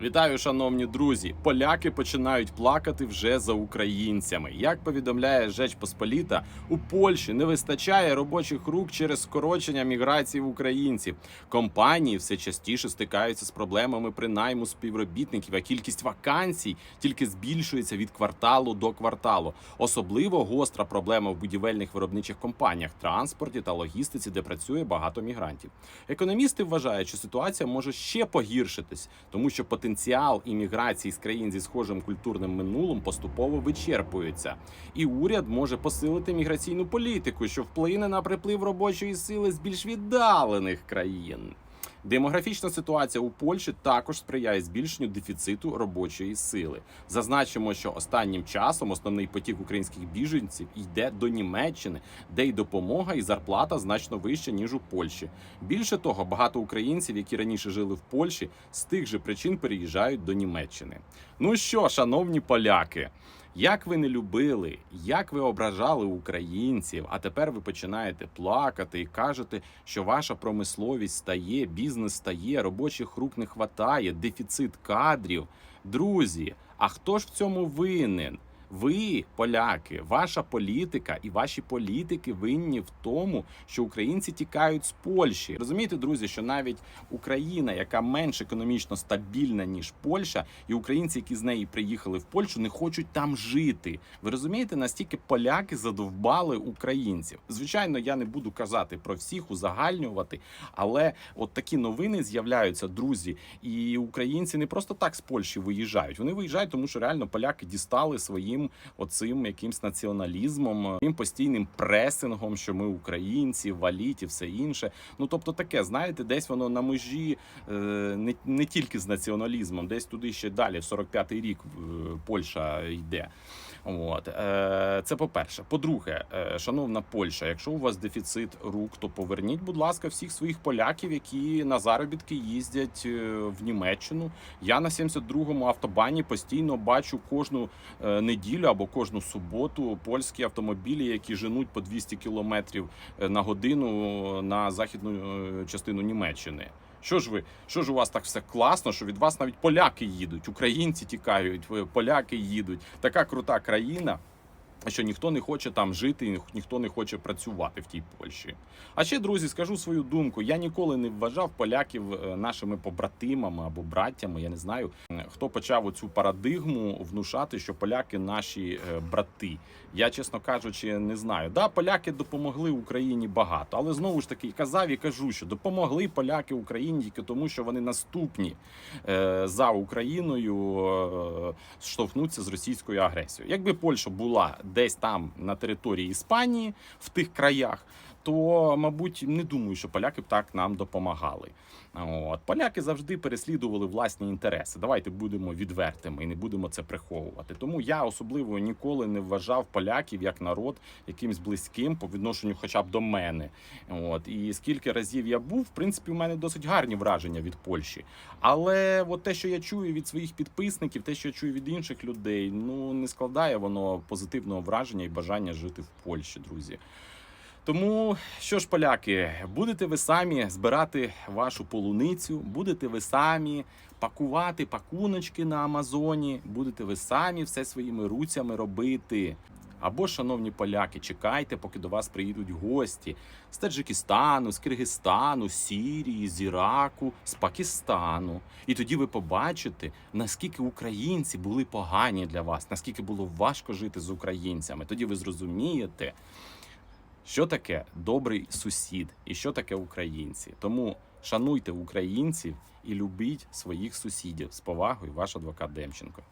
Вітаю, шановні друзі! Поляки починають плакати вже за українцями. Як повідомляє Жеч Посполіта, у Польщі не вистачає робочих рук через скорочення міграції в українців. Компанії все частіше стикаються з проблемами принайму співробітників, а кількість вакансій тільки збільшується від кварталу до кварталу. Особливо гостра проблема в будівельних виробничих компаніях, транспорті та логістиці, де працює багато мігрантів. Економісти вважають, що ситуація може ще погіршитись, тому що потенціал імміграції з країн зі схожим культурним минулим поступово вичерпується, і уряд може посилити міграційну політику, що вплине на приплив робочої сили з більш віддалених країн. Демографічна ситуація у Польщі також сприяє збільшенню дефіциту робочої сили. Зазначимо, що останнім часом основний потік українських біженців йде до Німеччини, де й допомога і зарплата значно вища ніж у Польщі. Більше того, багато українців, які раніше жили в Польщі, з тих же причин переїжджають до Німеччини. Ну що, шановні поляки. Як ви не любили, як ви ображали українців, а тепер ви починаєте плакати і кажете, що ваша промисловість стає, бізнес стає, робочих рук не хватає, дефіцит кадрів. Друзі, а хто ж в цьому винен? Ви, поляки, ваша політика і ваші політики винні в тому, що українці тікають з Польщі. Розумієте, друзі, що навіть Україна, яка менш економічно стабільна ніж Польща, і українці, які з неї приїхали в Польщу, не хочуть там жити. Ви розумієте, настільки поляки задовбали українців. Звичайно, я не буду казати про всіх, узагальнювати, але от такі новини з'являються, друзі, і українці не просто так з Польщі виїжджають. Вони виїжджають, тому що реально поляки дістали своїм оцим якимсь націоналізмом, тим постійним пресингом, що ми українці, валіть і все інше. Ну тобто, таке, знаєте, десь воно на межі е, не, не тільки з націоналізмом, десь туди ще далі, в 45-й рік е, Польща йде. От е, це по-перше. По-друге, е, шановна Польща, якщо у вас дефіцит рук, то поверніть, будь ласка, всіх своїх поляків, які на заробітки їздять е, в Німеччину. Я на 72-му автобані постійно бачу кожну неділю або кожну суботу польські автомобілі, які женуть по 200 кілометрів на годину на західну частину Німеччини. Що ж ви, що ж у вас так все класно, що від вас навіть поляки їдуть, українці тікають, поляки їдуть. Така крута країна. Що ніхто не хоче там жити, ніхто не хоче працювати в тій Польщі. А ще, друзі, скажу свою думку. Я ніколи не вважав поляків е, нашими побратимами або браттями. Я не знаю, е, хто почав оцю парадигму внушати, що поляки наші е, брати. Я, чесно кажучи, не знаю. Да, поляки допомогли Україні багато, але знову ж таки казав і кажу, що допомогли поляки Україні тільки тому, що вони наступні е, за Україною е, штовхнуться з російською агресією. Якби Польща була десь там на території Іспанії, в тих краях. То, мабуть, не думаю, що поляки б так нам допомагали. От поляки завжди переслідували власні інтереси. Давайте будемо відвертими і не будемо це приховувати. Тому я особливо ніколи не вважав поляків як народ якимсь близьким по відношенню, хоча б до мене. От і скільки разів я був, в принципі, у мене досить гарні враження від Польщі. Але от те, що я чую від своїх підписників, те, що я чую від інших людей, ну не складає воно позитивного враження і бажання жити в Польщі, друзі. Тому що ж, поляки, будете ви самі збирати вашу полуницю, будете ви самі пакувати пакуночки на Амазоні, будете ви самі все своїми руцями робити. Або, шановні поляки, чекайте, поки до вас приїдуть гості з Таджикистану, з Киргизстану, з Сірії, з Іраку, з Пакистану. І тоді ви побачите, наскільки українці були погані для вас, наскільки було важко жити з українцями. Тоді ви зрозумієте, що таке добрий сусід і що таке українці. Тому шануйте українців і любіть своїх сусідів з повагою, ваш адвокат Демченко.